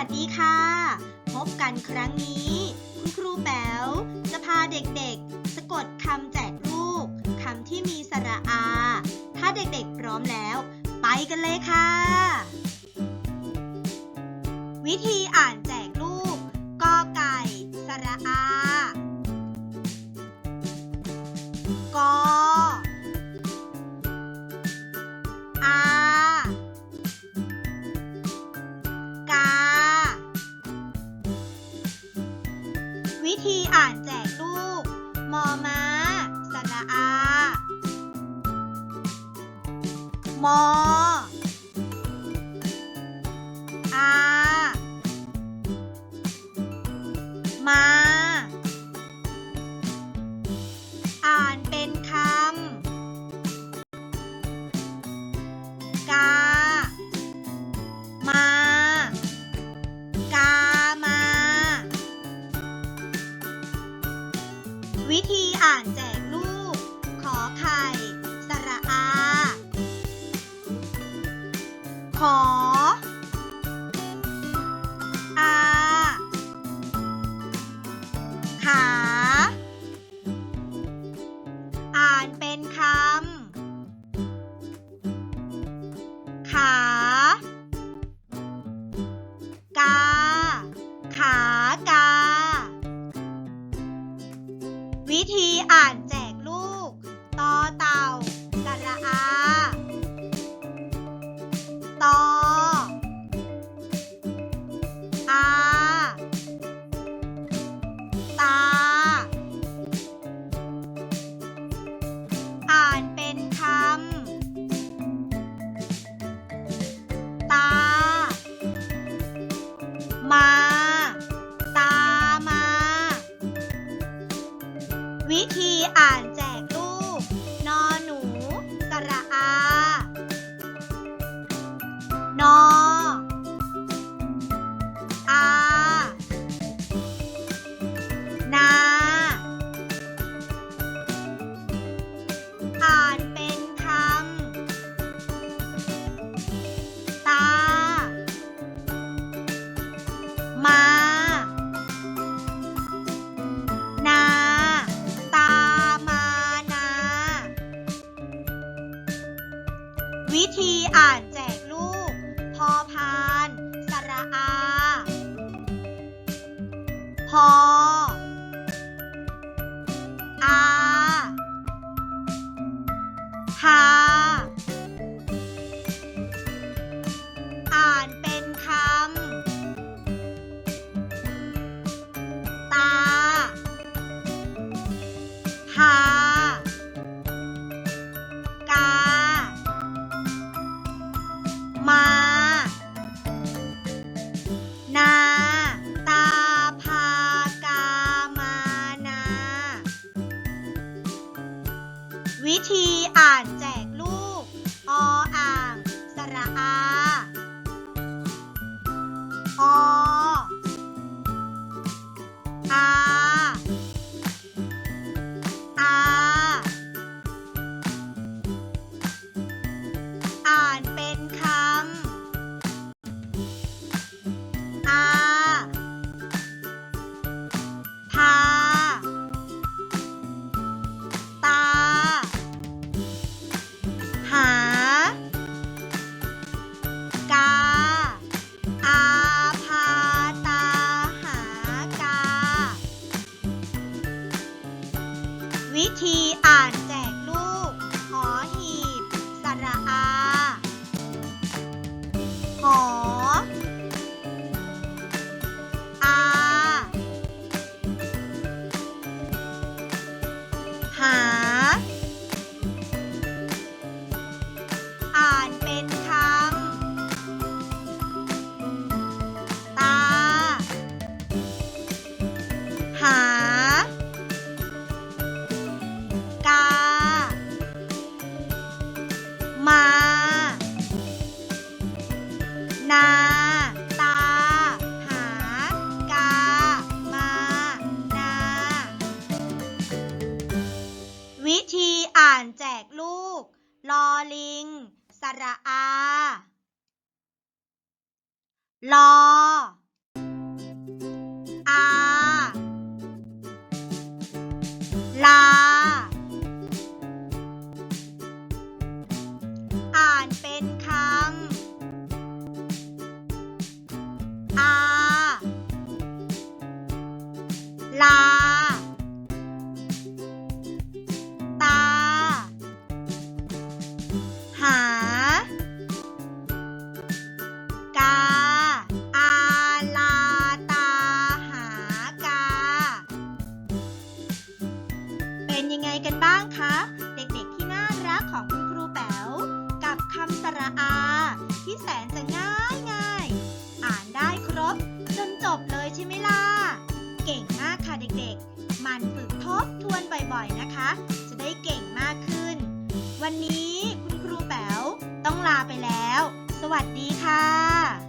วัสดีค่ะ พบกันครั้งนี้ คุณครูแป๋วจะพาเด็กๆ สะกดคำแจกลูกคำที่มีสระอา ถ้าเด็กๆพร้อมแล้ว ไปกันเลยค่ะ วิธีอ่านแจกลูกกอไก่ สระอากอ วิธีอ่านแจกลูก มอม้าสระอา มอ ธีอ่านแจ วิธีอ่าน วิธีอ่านแจกลูก พอพาน สระอา พอ วิธีอ่านแจกลูก ออ่าง สระอา อ อา วิธีอ่ วิธีอ่านแจกลูก ลอลิง สระอา ลอ คะ เด็กๆที่น่ารักของคุณครูแป๋วกับคำสระอา ที่แสนจะง่ายง่ายอ่านได้ครบ จนจบเลยใช่ไหมล่ะ เก่งมากค่ะเด็กๆ มันฝึกทบทวนบ่อยๆนะคะ จะได้เก่งมากขึ้น วันนี้คุณครูแป๋วต้องลาไปแล้ว สวัสดีค่ะ